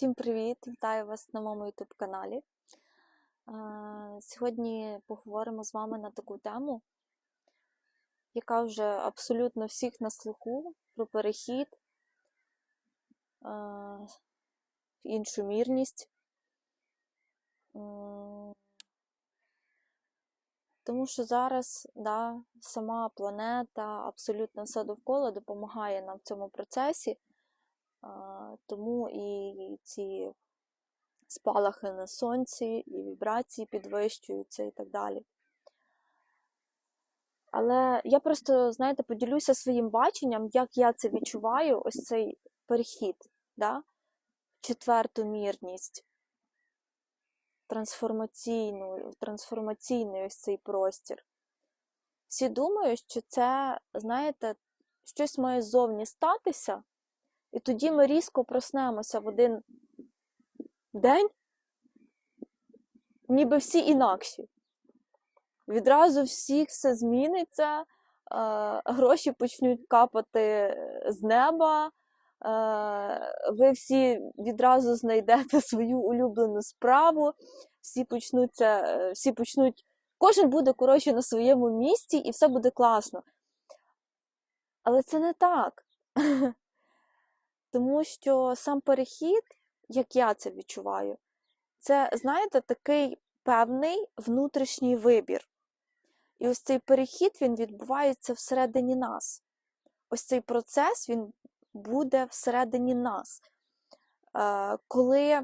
Всім привіт! Вітаю вас на моєму YouTube каналі. Сьогодні поговоримо з вами на таку тему, яка вже абсолютно всіх на слуху про перехід в іншу мірність. Тому що зараз да, сама планета, абсолютно все довкола допомагає нам в цьому процесі. Тому і ці спалахи на сонці, і вібрації підвищуються і так далі. Але я просто, знаєте, поділюся своїм баченням, як я це відчуваю, ось цей перехід, да? четверту мірність, трансформаційну, трансформаційний ось цей простір. Всі думають, що це, знаєте, щось має ззовні статися, і тоді ми різко проснемося в один день, ніби всі інакші. Відразу всіх все зміниться, е, гроші почнуть капати з неба, е, ви всі відразу знайдете свою улюблену справу, всі почнуться, е, всі почнуть, кожен буде, коротше, на своєму місці і все буде класно. Але це не так. Тому що сам перехід, як я це відчуваю, це, знаєте, такий певний внутрішній вибір. І ось цей перехід він відбувається всередині нас. Ось цей процес він буде всередині нас. Е, Коли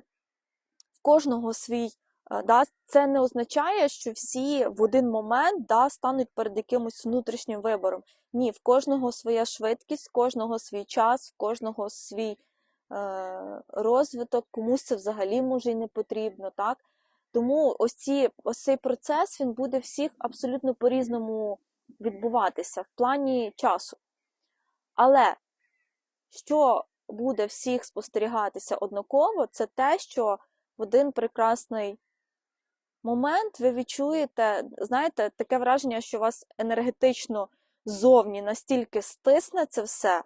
в кожного свій, е, да, це не означає, що всі в один момент да, стануть перед якимось внутрішнім вибором. Ні, в кожного своя швидкість, в кожного свій час, в кожного свій е, розвиток, комусь це взагалі може і не потрібно. так? Тому ось, ці, ось цей процес він буде всіх абсолютно по-різному відбуватися в плані часу. Але що буде всіх спостерігатися однаково, це те, що в один прекрасний момент ви відчуєте, знаєте, таке враження, що вас енергетично ззовні настільки стисне це все.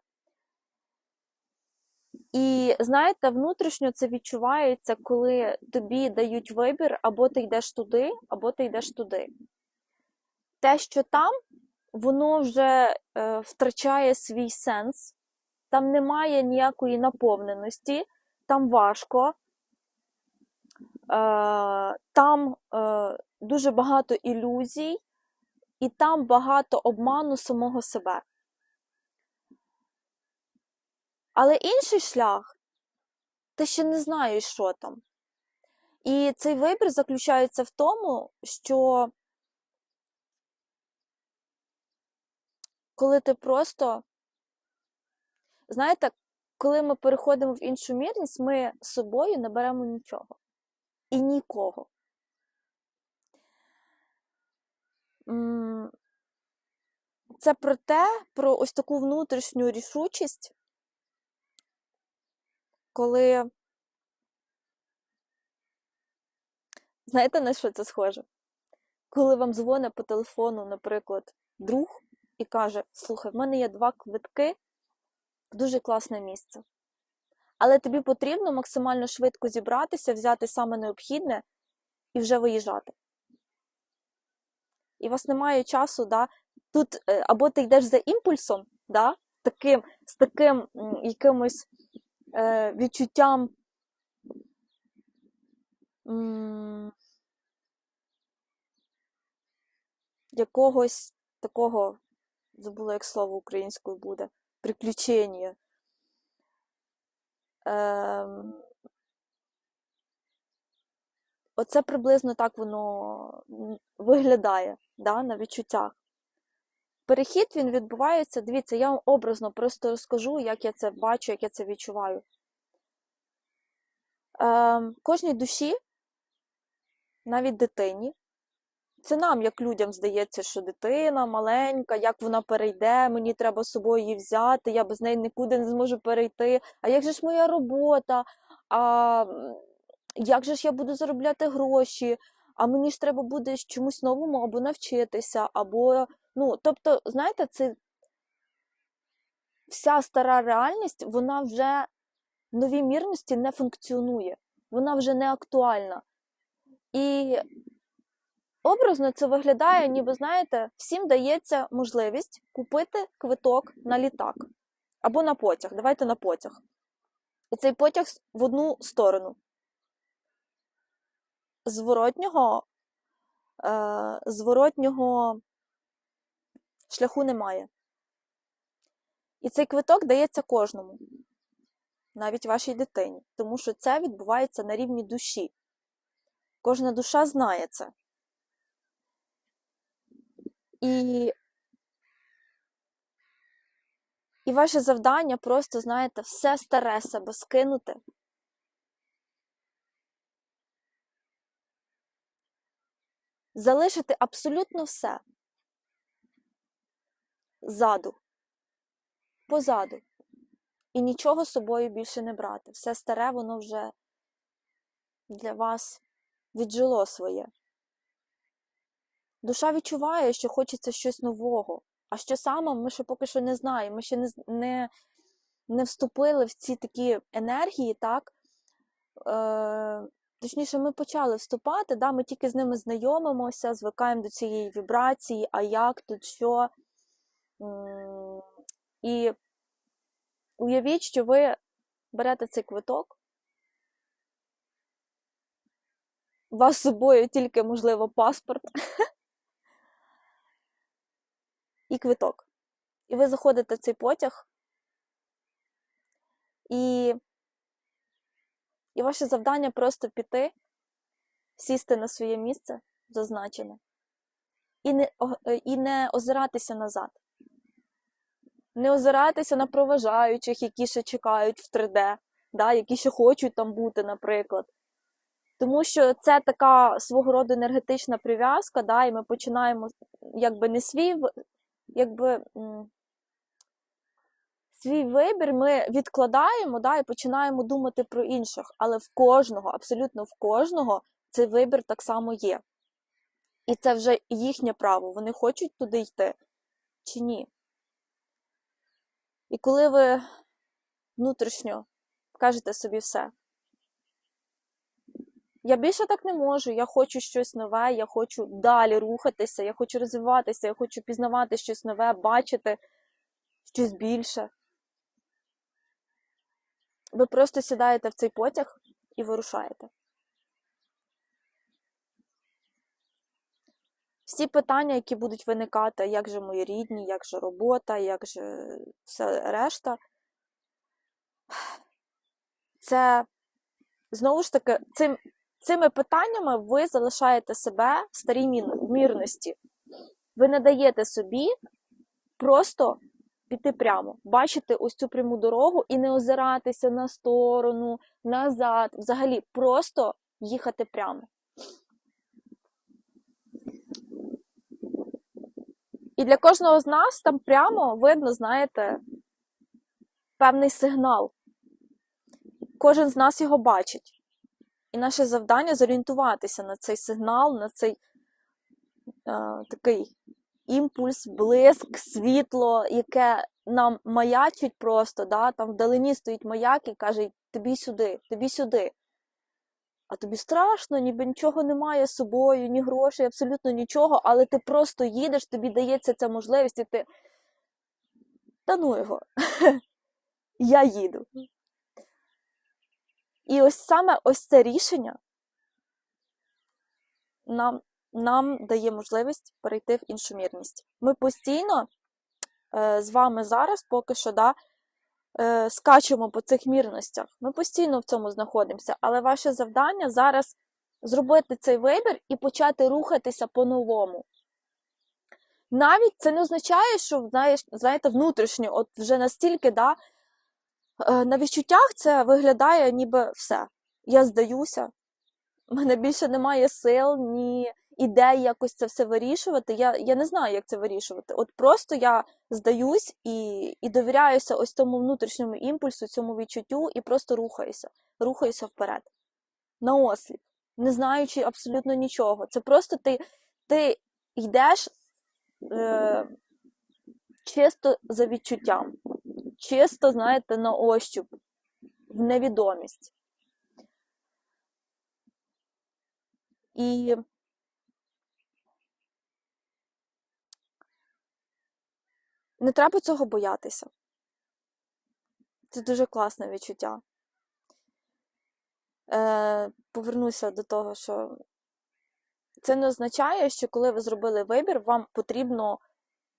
І знаєте, внутрішньо це відчувається, коли тобі дають вибір, або ти йдеш туди, або ти йдеш туди. Те, що там, воно вже е, втрачає свій сенс, там немає ніякої наповненості, там важко, е, там е, дуже багато ілюзій, і там багато обману самого себе. Але інший шлях, ти ще не знаєш, що там. І цей вибір заключається в тому, що коли ти просто, знаєте, коли ми переходимо в іншу мірність, ми з собою не беремо нічого і нікого. Це про те, про ось таку внутрішню рішучість коли. Знаєте, на що це схоже? Коли вам дзвонить по телефону, наприклад, друг і каже: Слухай, в мене є два квитки в дуже класне місце. Але тобі потрібно максимально швидко зібратися, взяти саме необхідне і вже виїжджати. І у вас немає часу, да? Тут е, або ти йдеш за імпульсом, да? таким, з таким якимось е, відчуттям якогось такого, забула, як слово українською буде, приключення. Е, Оце приблизно так воно виглядає да, на відчуттях. Перехід він відбувається, дивіться, я вам образно просто розкажу, як я це бачу, як я це відчуваю. Е, Кожній душі, навіть дитині, це нам, як людям, здається, що дитина маленька, як вона перейде, мені треба з собою її взяти, я без неї нікуди не зможу перейти. А як же ж моя робота? А як же ж я буду заробляти гроші? А мені ж треба буде чомусь новому або навчитися, або Ну, тобто, знаєте, це вся стара реальність, вона вже в новій мірності не функціонує, вона вже не актуальна. І образно це виглядає, ніби, знаєте, всім дається можливість купити квиток на літак або на потяг. Давайте на потяг. І цей потяг в одну сторону. Зворотнього, е, зворотнього шляху немає. І цей квиток дається кожному, навіть вашій дитині, тому що це відбувається на рівні душі. Кожна душа знає це. І, і ваше завдання просто, знаєте, все старе себе скинути. Залишити абсолютно все ззаду, позаду. І нічого з собою більше не брати. Все старе, воно вже для вас віджило своє. Душа відчуває, що хочеться щось нового. А що саме, ми ще поки що не знаємо. Ми ще не, не, не вступили в ці такі енергії, так? Е, точніше, ми почали вступати, да? ми тільки з ними знайомимося, звикаємо до цієї вібрації, а як тут що. І уявіть, що ви берете цей квиток, у вас з собою тільки, можливо, паспорт і квиток. І ви заходите в цей потяг, і, і ваше завдання просто піти, сісти на своє місце, зазначене, і не, і не озиратися назад. Не озиратися на проважаючих, які ще чекають в 3D, да, які ще хочуть там бути, наприклад. Тому що це така свого роду енергетична прив'язка, да, і ми починаємо якби не свій, якби, свій вибір ми відкладаємо да, і починаємо думати про інших. Але в кожного, абсолютно в кожного, цей вибір так само є. І це вже їхнє право. Вони хочуть туди йти чи ні. І коли ви внутрішньо кажете собі все, я більше так не можу, я хочу щось нове, я хочу далі рухатися, я хочу розвиватися, я хочу пізнавати щось нове, бачити щось більше. Ви просто сідаєте в цей потяг і вирушаєте. Всі питання, які будуть виникати, як же мої рідні, як же робота, як же все решта, це знову ж таки, цим, цими питаннями ви залишаєте себе в старій мірності. Ви не даєте собі просто піти прямо, бачити ось цю пряму дорогу і не озиратися на сторону, назад, взагалі просто їхати прямо. І для кожного з нас там прямо видно, знаєте, певний сигнал. Кожен з нас його бачить. І наше завдання зорієнтуватися на цей сигнал, на цей е, такий імпульс, блиск, світло, яке нам маячить просто, да? там вдалині стоїть маяк і каже, тобі сюди, тобі сюди. А тобі страшно, ніби нічого немає з собою, ні грошей, абсолютно нічого, але ти просто їдеш, тобі дається ця можливість, і ти. Та ну його. Я їду. І ось саме ось це рішення нам, нам дає можливість перейти в іншу мірність. Ми постійно е, з вами зараз поки що да, е, скачемо по цих мірностях. Ми постійно в цьому знаходимося, але ваше завдання зараз зробити цей вибір і почати рухатися по-новому. Навіть це не означає, що знаєш, знаєте, внутрішньо, от вже настільки, да, е, на відчуттях це виглядає ніби все. Я здаюся, в мене більше немає сил, ні ідей якось це все вирішувати. Я, я не знаю, як це вирішувати. От просто я здаюсь і, і довіряюся ось цьому внутрішньому імпульсу, цьому відчуттю, і просто рухаюся, рухаюся вперед. На осліп, не знаючи абсолютно нічого. Це просто ти, ти йдеш е, чисто за відчуттям, чисто, знаєте, на ощуп. в невідомість. І не треба цього боятися. Це дуже класне відчуття. Е, повернуся до того, що це не означає, що коли ви зробили вибір, вам потрібно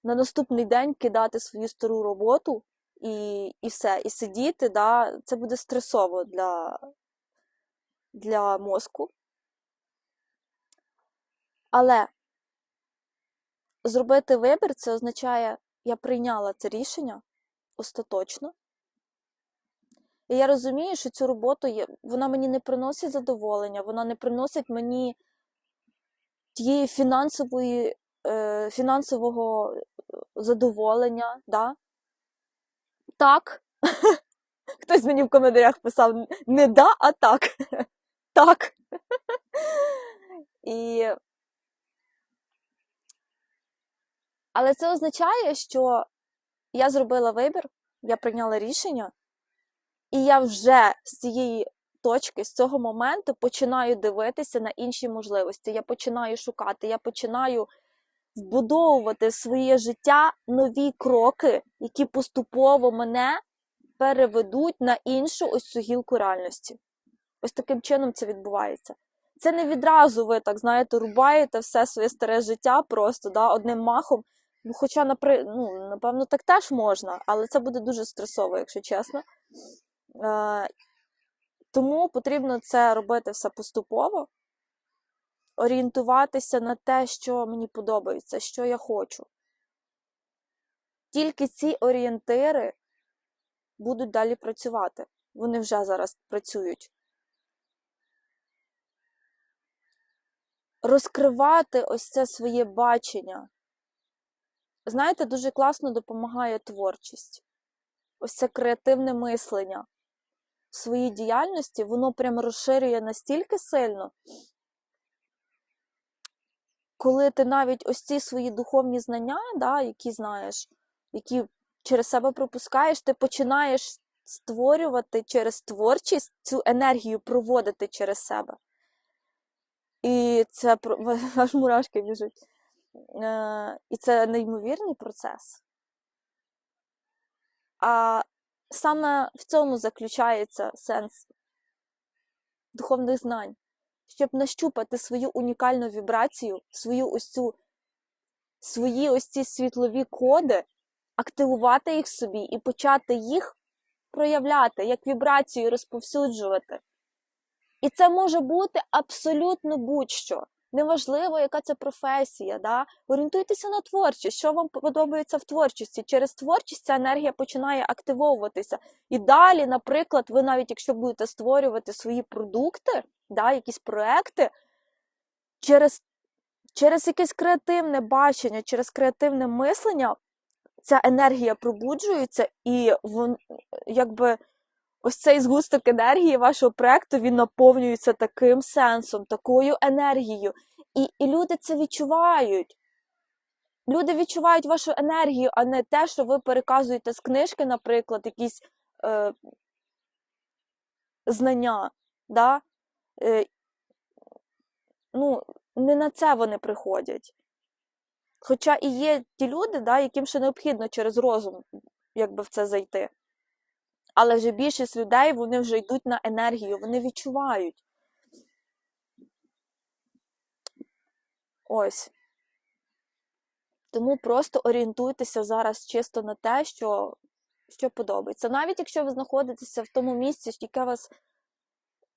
на наступний день кидати свою стару роботу і, і все, і сидіти. Да? Це буде стресово для, для мозку. Але зробити вибір це означає, я прийняла це рішення остаточно. І я розумію, що цю роботу є, вона мені не приносить задоволення, вона не приносить мені тієї фінансової, е, фінансового задоволення. Да? Так. Хтось мені в коментарях писав не да, а так. Так. І... Але це означає, що я зробила вибір, я прийняла рішення, і я вже з цієї точки, з цього моменту починаю дивитися на інші можливості. Я починаю шукати, я починаю вбудовувати в своє життя нові кроки, які поступово мене переведуть на іншу ось цю гілку реальності. Ось таким чином це відбувається. Це не відразу ви так, знаєте, рубаєте все своє старе життя просто да, одним махом. Ну, Хоча, напри... ну, напевно, так теж можна, але це буде дуже стресово, якщо чесно. Е, Тому потрібно це робити все поступово, орієнтуватися на те, що мені подобається, що я хочу. Тільки ці орієнтири будуть далі працювати. Вони вже зараз працюють. Розкривати ось це своє бачення. Знаєте, дуже класно допомагає творчість. Ось це креативне мислення в своїй діяльності, воно прям розширює настільки сильно, коли ти навіть ось ці свої духовні знання, да, які знаєш, які через себе пропускаєш, ти починаєш створювати через творчість цю енергію проводити через себе. І це аж мурашки біжуть. Е, І це неймовірний процес. А саме в цьому заключається сенс духовних знань, щоб нащупати свою унікальну вібрацію, свою ось цю, свої ось ці світлові коди, активувати їх собі і почати їх проявляти, як вібрацію розповсюджувати. І це може бути абсолютно будь-що. Неважливо, яка це професія, да? орієнтуйтеся на творчість, що вам подобається в творчості. Через творчість ця енергія починає активовуватися. І далі, наприклад, ви навіть якщо будете створювати свої продукти, да, якісь проекти, через, через якесь креативне бачення, через креативне мислення, ця енергія пробуджується і якби. Ось цей згусток енергії вашого проекту він наповнюється таким сенсом, такою енергією. І і люди це відчувають. Люди відчувають вашу енергію, а не те, що ви переказуєте з книжки, наприклад, якісь е, знання. Да? Е, ну, Не на це вони приходять. Хоча і є ті люди, да, яким ще необхідно через розум якби в це зайти. Але вже більшість людей вони вже йдуть на енергію, вони відчувають. Ось. Тому просто орієнтуйтеся зараз чисто на те, що що подобається. Навіть якщо ви знаходитеся в тому місці, яке вас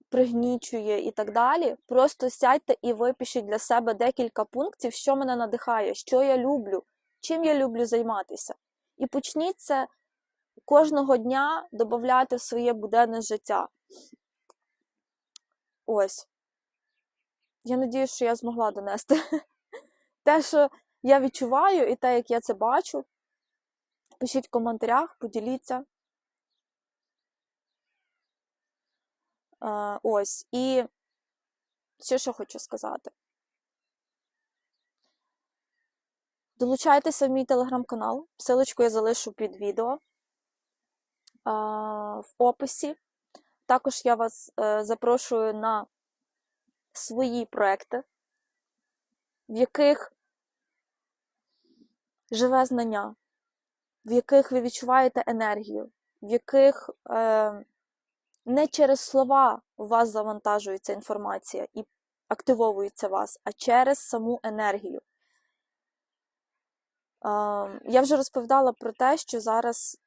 пригнічує і так далі, просто сядьте і випишіть для себе декілька пунктів, що мене надихає, що я люблю, чим я люблю займатися. І почніть це кожного дня додати в своє буденне життя. Ось. Я надію, що я змогла донести те, що я відчуваю, і те, як я це бачу. Пишіть в коментарях, поділіться. Ось. І ще що хочу сказати. Долучайтеся в мій телеграм-канал. Силочку я залишу під відео в описі. Також я вас е, запрошую на свої проекти, в яких живе знання, в яких ви відчуваєте енергію, в яких е, не через слова у вас завантажується інформація і активовується вас, а через саму енергію. Е, я вже розповідала про те, що зараз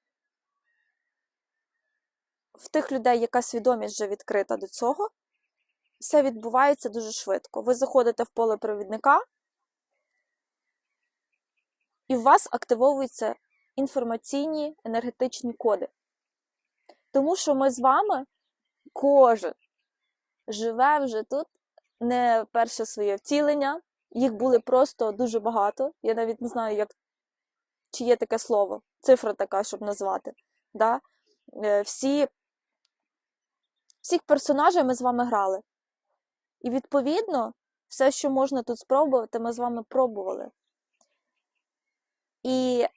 в тих людей, яка свідомість вже відкрита до цього, все відбувається дуже швидко. Ви заходите в поле провідника, і у вас активовуються інформаційні енергетичні коди. Тому що ми з вами, кожен живе вже тут не перше своє втілення, їх були просто дуже багато. Я навіть не знаю, як, чи є таке слово, цифра така, щоб назвати. Да? Е, Всі, всіх персонажів ми з вами грали. І відповідно, все, що можна тут спробувати, ми з вами пробували. І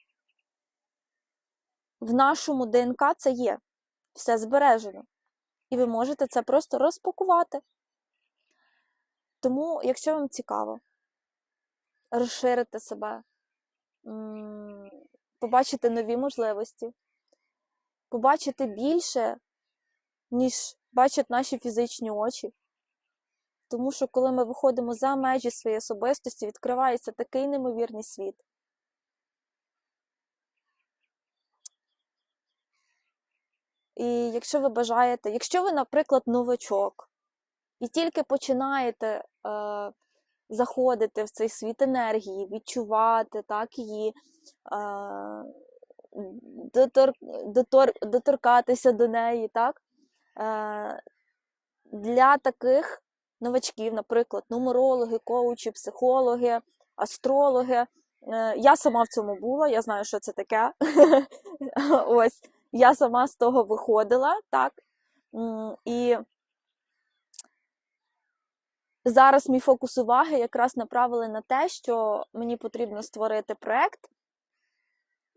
в нашому ДНК це є. Все збережено. І ви можете це просто розпакувати. Тому, якщо вам цікаво, розширити себе, побачити нові можливості, побачити більше, ніж бачать наші фізичні очі. Тому що коли ми виходимо за межі своєї особистості, відкривається такий неймовірний світ. І якщо ви бажаєте, якщо ви, наприклад, новачок, і тільки починаєте е, заходити в цей світ енергії, відчувати так, її, е, дотор, дотор, доторкатися до неї, так, для таких новачків, наприклад, нумерологи, коучі, психологи, астрологи. Е, Я сама в цьому була, я знаю, що це таке. Ось, я сама з того виходила, так. І зараз мій фокус уваги якраз направили на те, що мені потрібно створити проект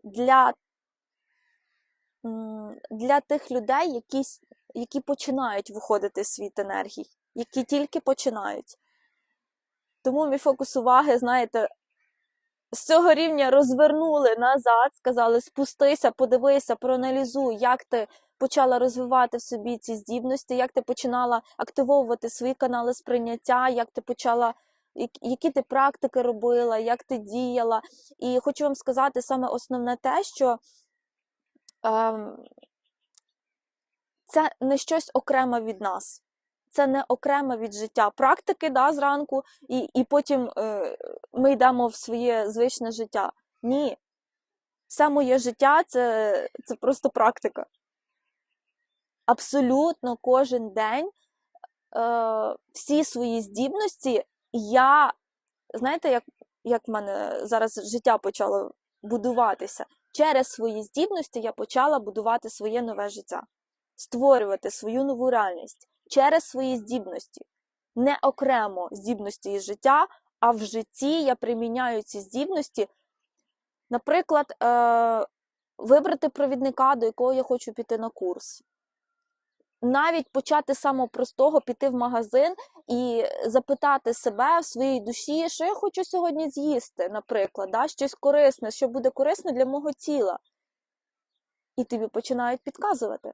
для, для тих людей, які, які починають виходити світ енергій, які тільки починають. Тому мій фокус уваги, знаєте, з цього рівня розвернули назад, сказали: спустися, подивися, проаналізуй, як ти почала розвивати в собі ці здібності, як ти починала активовувати свої канали сприйняття, як ти почала, як- які ти практики робила, як ти діяла. І хочу вам сказати саме основне те, що ем, це не щось окреме від нас. Це не окремо від життя. Практики да, зранку, і, і потім е, ми йдемо в своє звичне життя. Ні. Все моє життя це, це просто практика. Абсолютно кожен день е, всі свої здібності я, знаєте, як, як в мене зараз життя почало будуватися? Через свої здібності я почала будувати своє нове життя, створювати свою нову реальність через свої здібності. Не окремо здібності із життя, а в житті я приміняю ці здібності. Наприклад, е, вибрати провідника, до якого я хочу піти на курс. Навіть почати з самого простого, піти в магазин і запитати себе в своїй душі, що я хочу сьогодні з'їсти, наприклад, да? щось корисне, що буде корисне для мого тіла. І тобі починають підказувати.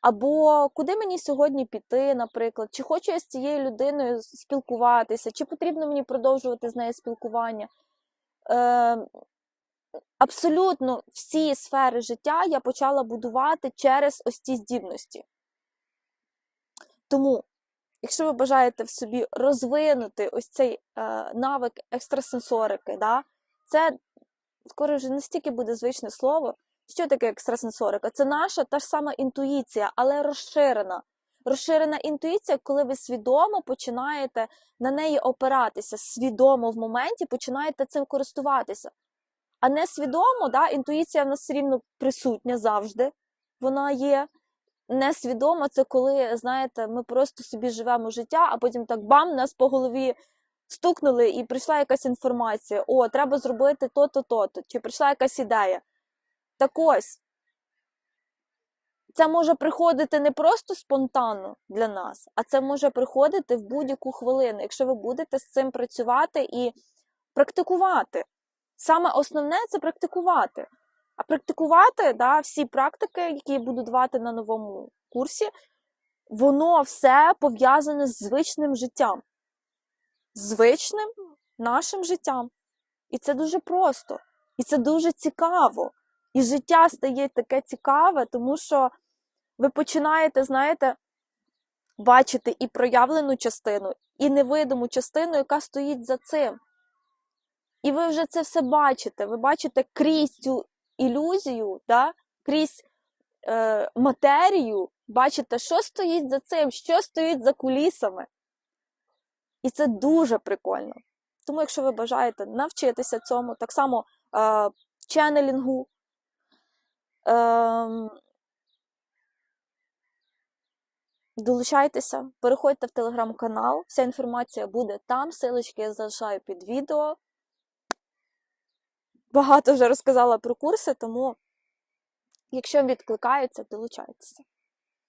Або куди мені сьогодні піти, наприклад, чи хочу я з цією людиною спілкуватися, чи потрібно мені продовжувати з нею спілкування. Е, абсолютно всі сфери життя я почала будувати через ось ці здібності. Тому, якщо ви бажаєте в собі розвинути ось цей е, навик екстрасенсорики, да, це скоро вже не стільки буде звичне слово. Що таке екстрасенсорика? Це наша та ж сама інтуїція, але розширена. Розширена інтуїція, коли ви свідомо починаєте на неї опиратися, свідомо в моменті починаєте цим користуватися. А несвідомо, да, інтуїція в нас все рівно присутня завжди. Вона є. Несвідомо це коли, знаєте, ми просто собі живемо життя, а потім так бам, нас по голові стукнули, і прийшла якась інформація: о, треба зробити то-то, то-то, чи прийшла якась ідея. Так ось, це може приходити не просто спонтанно для нас, а це може приходити в будь-яку хвилину, якщо ви будете з цим працювати і практикувати. Саме основне це практикувати. А практикувати да, всі практики, які я буду давати на новому курсі, воно все пов'язане з звичним життям, звичним нашим життям. І це дуже просто, і це дуже цікаво. І життя стає таке цікаве, тому що ви починаєте, знаєте, бачити і проявлену частину, і невидиму частину, яка стоїть за цим. І ви вже це все бачите. Ви бачите крізь цю ілюзію, да? крізь е, матерію, бачите, що стоїть за цим, що стоїть за кулісами. І це дуже прикольно. Тому, якщо ви бажаєте навчитися цьому, так само е, ченнелінгу, е, долучайтеся, переходьте в телеграм-канал, вся інформація буде там, силочки я залишаю під відео. Багато вже розказала про курси, тому, якщо відкликається, долучайтеся.